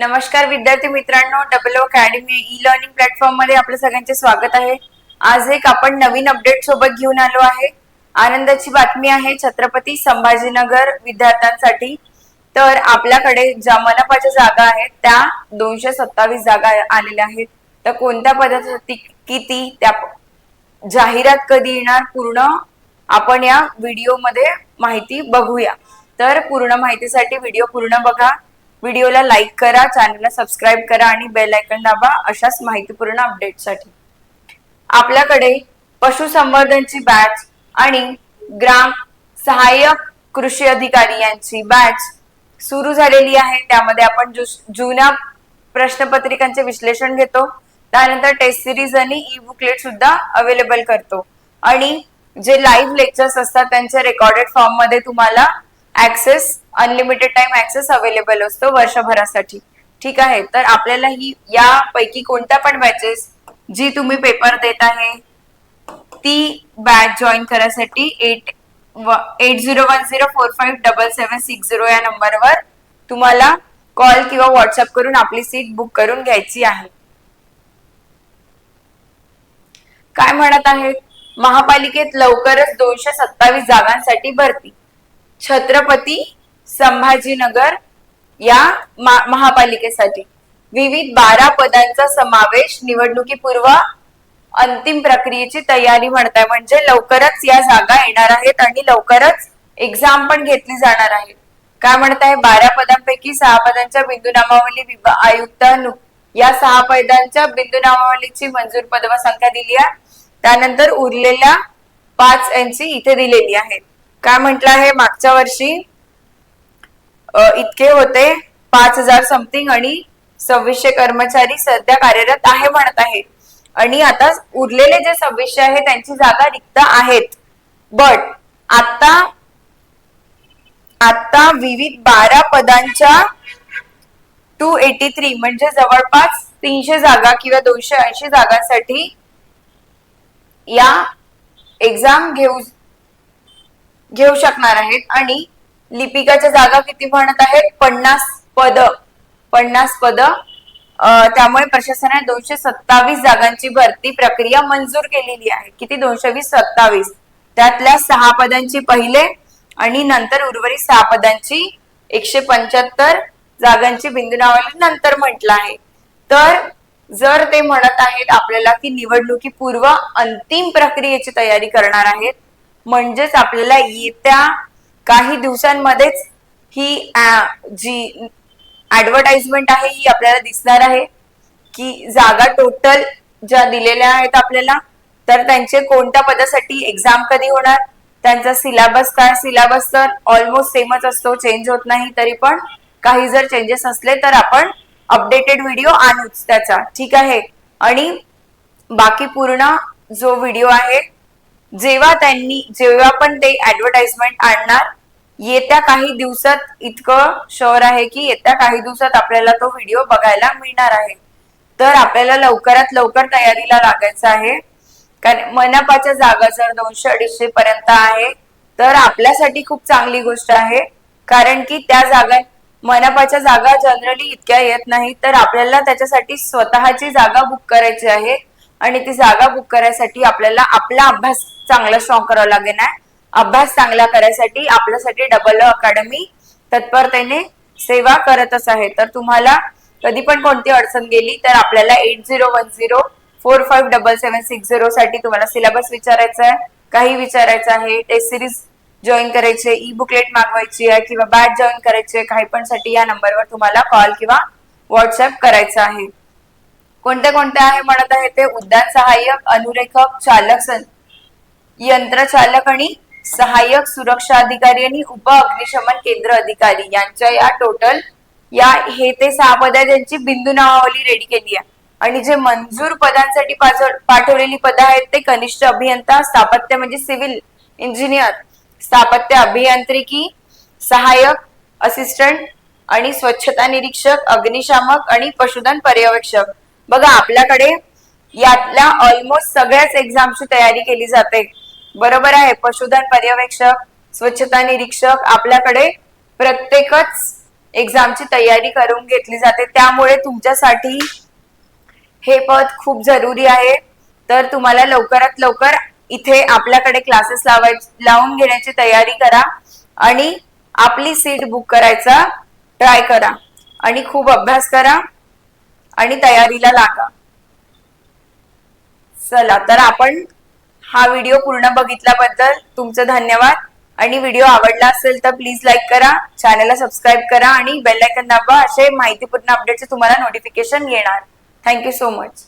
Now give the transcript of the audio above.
नमस्कार विद्यार्थी मित्रांनो डबल अकॅडमी ई लर्निंग प्लॅटफॉर्ममध्ये आपलं सगळ्यांचे स्वागत आहे. आज एक आपण नवीन अपडेट सोबत घेऊन आलो आहे. आनंदाची बातमी आहे छत्रपती संभाजीनगर विद्यार्थ्यांसाठी. तर आपल्याकडे ज्या मनपाच्या जागा आहेत त्या दोनशे सत्तावीस जागा आलेल्या आहेत. तर कोणत्या पदासाठी किती त्या जाहिरात कधी येणार पूर्ण आपण या व्हिडिओमध्ये माहिती बघूया. तर पूर्ण माहितीसाठी व्हिडिओ पूर्ण बघा. व्हिडिओला लाईक करा चॅनलला सबस्क्राईब करा आणि बेल आयकन दाबा अशाच माहितीपूर्ण अपडेटसाठी आपल्याकडे पशुसंवर्धनची बॅच आणि ग्राम सहाय्यक कृषी अधिकारी यांची बॅच सुरू झालेली आहे. त्यामध्ये आपण जुन्या प्रश्नपत्रिकांचे विश्लेषण घेतो. त्यानंतर टेस्ट सिरीज आणि ई बुकलेट सुद्धा अवेलेबल करतो. आणि जे लाईव्ह लेक्चर्स असतात त्यांच्या रेकॉर्डेड फॉर्ममध्ये तुम्हाला access unlimited time access available असतो वर्षभरासाठी. ठीक आहे? तर आपल्याला ही यापैकी कोणत्या पण बॅचेस जी तुम्ही पेपर देत आहे ती बॅच जॉईन करायसाठी eight eight zero one zero four five double seven six zero या नंबरवर तुम्हाला कॉल किंवा व्हॉट्सअप करून आपली सीट बुक करून घ्यायची आहे. काय म्हणत आहेत? महापालिकेत लवकरच दोनशे सत्तावीस जागांसाठी भरती. छत्रपती संभाजीनगर या महापालिकेसाठी. विविध बारा पदांचा समावेश निवडणुकीपूर्व अंतिम प्रक्रियेची तयारी म्हणताय. म्हणजे लवकरच या जागा येणार आहेत आणि लवकरच एक्झाम पण घेतली जाणार आहे. काय म्हणताय? बारा पदांपैकी सहा पदांच्या बिंदू नामावली आयुक्त या सहा पदांच्या बिंदू नामावलीची मंजूर पदव संख्या दिली आहे. त्यानंतर उरलेल्या पाच यांची इथे दिलेली आहेत. काय म्हटलं आहे मागच्या वर्षी? इतके होते पाच हजार समथिंग आणि सव्वीसशे कर्मचारी सध्या कार्यरत आहे म्हणत आहे आणि आता उरलेले जे सव्वीसशे आहे त्यांची जागा रिक्त आहेत. बट आता आता विविध बारा पदांच्या टू एटी थ्री म्हणजे जवळपास तीनशे जागा किंवा दोनशे ऐंशी जागांसाठी या एक्झाम घेऊ घेऊ शकणार आहेत. आणि लिपिकाच्या जागा किती म्हणत आहेत? पन्नास पद. पन्नास पद. त्यामुळे प्रशासनाने दोनशे सत्तावीस जागांची भरती प्रक्रिया मंजूर केलेली आहे. किती? दोनशे वीस सत्तावीस. त्यातल्या सहा पदांची पहिले आणि नंतर उर्वरित सहा पदांची एकशे पंच्याहत्तर जागांची बिंदू नावाला नंतर म्हटलं आहे. तर जर ते म्हणत आहेत आपल्याला की निवडणुकीपूर्व अंतिम प्रक्रियेची तयारी करणार आहेत म्हणजेच आपल्याला येत्या काही दिवसांमध्येच ही आ, जी ऍडव्हर्टाइजमेंट आहे ही आपल्याला दिसणार आहे की जागा टोटल ज्या दिलेल्या आहेत आपल्याला तर त्यांचे कोणत्या पदासाठी एक्झाम कधी होणार त्यांचा सिलेबस काय सिलेबस तर ऑलमोस्ट सेमच असतो चेंज होत नाही तरी पण काही जर चेंजेस असले तर आपण अपडेटेड व्हिडिओ आणूच त्याचा. ठीक आहे? आणि बाकी पूर्ण जो व्हिडिओ आहे जेव्हा त्यांनी जेव्हा पण ते ऍडव्हर्टाइजमेंट आणणार येत्या काही दिवसात इतकं शोर आहे की येत्या काही दिवसात आपल्याला तो व्हिडिओ बघायला मिळणार आहे. तर आपल्याला लवकरात लवकर तयारीला लागायचं आहे. कारण मनपाच्या जागा जर दोनशे अडीचशे पर्यंत आहे तर आपल्यासाठी खूप चांगली गोष्ट आहे. कारण की त्या जागा मनपाच्या जागा जनरली इतक्या येत नाही तर आपल्याला त्याच्यासाठी स्वतःची जागा बुक करायची आहे. आणि ती जागा बुक करायसाठी आपल्याला आपला अभ्यास चांगला स्ट्रॉंग करावा लागेल आहे अभ्यास चांगला करायसाठी आपल्यासाठी डबल अकॅडमी तत्परतेने सेवा करतच आहे. तर तुम्हाला कधी पण कोणती अडचण गेली तर आपल्याला eight zero one zero four five double seven six zero साठी तुम्हाला सिलेबस विचारायचा आहे. काही विचारायचं आहे टेस्ट सिरीज जॉईन करायचे ई बुकलेट मागवायची आहे किंवा बॅच जॉईन करायची आहे काही पण साठी या नंबरवर तुम्हाला कॉल किंवा व्हॉट्सअप करायचं आहे. कोणत्या कोणत्या आहे म्हणत आहे ते उद्यान सहाय्यक अनुरेखक चालक सं- यंत्रचालक आणि सहाय्यक सुरक्षा अधिकारी आणि उप अग्निशमन केंद्र अधिकारी यांच्या या टोटल या हे ते सहा पद आहे ज्यांची बिंदू नावावली रेडी केली आहे. आणि जे मंजूर पदांसाठी पाठवलेली पदं आहेत ते कनिष्ठ अभियंता स्थापत्य म्हणजे सिव्हिल इंजिनियर स्थापत्य अभियांत्रिकी सहाय्यक असिस्टंट आणि स्वच्छता निरीक्षक अग्निशामक आणि पशुधन पर्यवेक्षक. बघा आपल्याकडे यातल्या ऑलमोस्ट सगळ्याच एक्झामची तयारी केली जाते. बरोबर आहे? पशुधन पर्यवेक्षक स्वच्छता निरीक्षक आपल्याकडे प्रत्येकच एक्झामची तयारी करून घेतली जाते. त्यामुळे तुमच्यासाठी हे पद खूप जरुरी आहे. तर तुम्हाला लवकरात लवकर इथे आपल्याकडे क्लासेस लावाय लावून घेण्याची तयारी करा आणि आपली सीट बुक करायचा ट्राय करा. आणि खूप अभ्यास करा. आणि तयारीला लागा. चला तर आपण हा व्हिडिओ पूर्ण बघितल्याबद्दल तुमचं धन्यवाद. आणि व्हिडिओ आवडला असेल तर प्लीज लाईक करा चॅनलला सबस्क्राईब करा आणि बेल आयकन दाबा असे माहितीपूर्ण अपडेटचे तुम्हाला नोटिफिकेशन येणार. Thank you so much